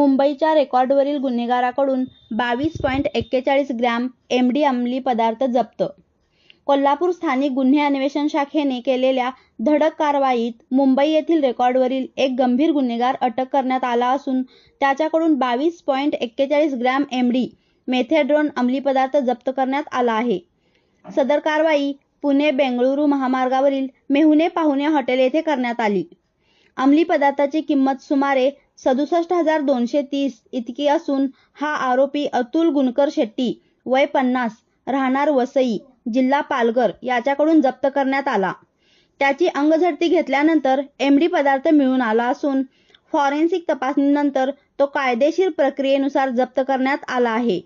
मुंबईच्या रेकॉर्डवरील गुन्हेगाराकडून बावीस पॉईंट एक्केचाळीस ग्रॅम एमडी अंमली पदार्थ जप्त. कोल्हापूर स्थानिक गुन्हे अन्वेषण शाखेने केलेल्या धडक कारवाईत मुंबई येथील रेकॉर्डवरील एक गंभीर गुन्हेगार अटक करण्यात आला असून त्याच्याकडून बावीस पॉईंट एक्केचाळीस ग्रॅम एमडी मेथेड्रोन अंमली पदार्थ जप्त करण्यात आला आहे. सदर कारवाई पुणे बेंगळुरू महामार्गावरील मेहुणे पाहुणे हॉटेल येथे करण्यात आली. अंमली पदार्थाची किंमत सुमारे सदुसष्ट हजार दोनशे तीस इतकी असून हा आरोपी अतुल गुणकर शेट्टी वय पन्नास राहणार वसई जिल्हा पालघर याच्याकडून जप्त करण्यात आला. त्याची अंगझडती घेतल्यानंतर एमडी पदार्थ मिळून आला असून फॉरेन्सिक तपासणीनंतर तो कायदेशीर प्रक्रियेनुसार जप्त करण्यात आला आहे.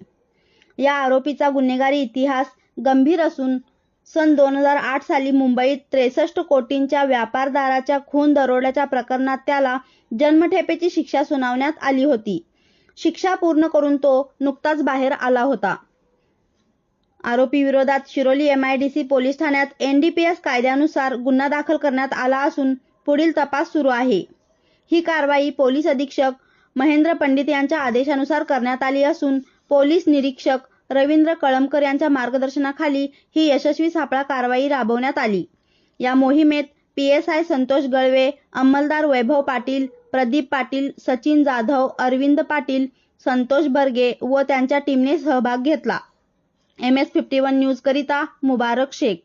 या आरोपीचा गुन्हेगारी इतिहास गंभीर असून सन दोन हजार आठ साली मुंबईत त्रेसष्ट कोटींच्या व्यापारदाराच्या खून दरोड्याच्या प्रकरणात त्याला जन्मठेपेची शिक्षा सुनावण्यात आली होती. शिक्षा पूर्ण करून तो नुकताच बाहेर आला होता. आरोपी विरोधात शिरोली एमआयडीसी पोलीस ठाण्यात एनडीपीएस कायद्यानुसार गुन्हा दाखल करण्यात आला असून पुढील तपास सुरू आहे. ही कारवाई पोलीस अधीक्षक महेंद्र पंडित यांच्या आदेशानुसार करण्यात आली असून पोलीस निरीक्षक रवींद्र कळमकर यांच्या मार्गदर्शनाखाली ही यशस्वी सापळा कारवाई राबवण्यात आली. या मोहिमेत पीएसआय संतोष गळवे अंमलदार वैभव पाटील प्रदीप पाटील सचिन जाधव अरविंद पाटील संतोष बर्गे व त्यांच्या टीमने सहभाग घेतला. M S fifty one news करिता मुबारक शेख.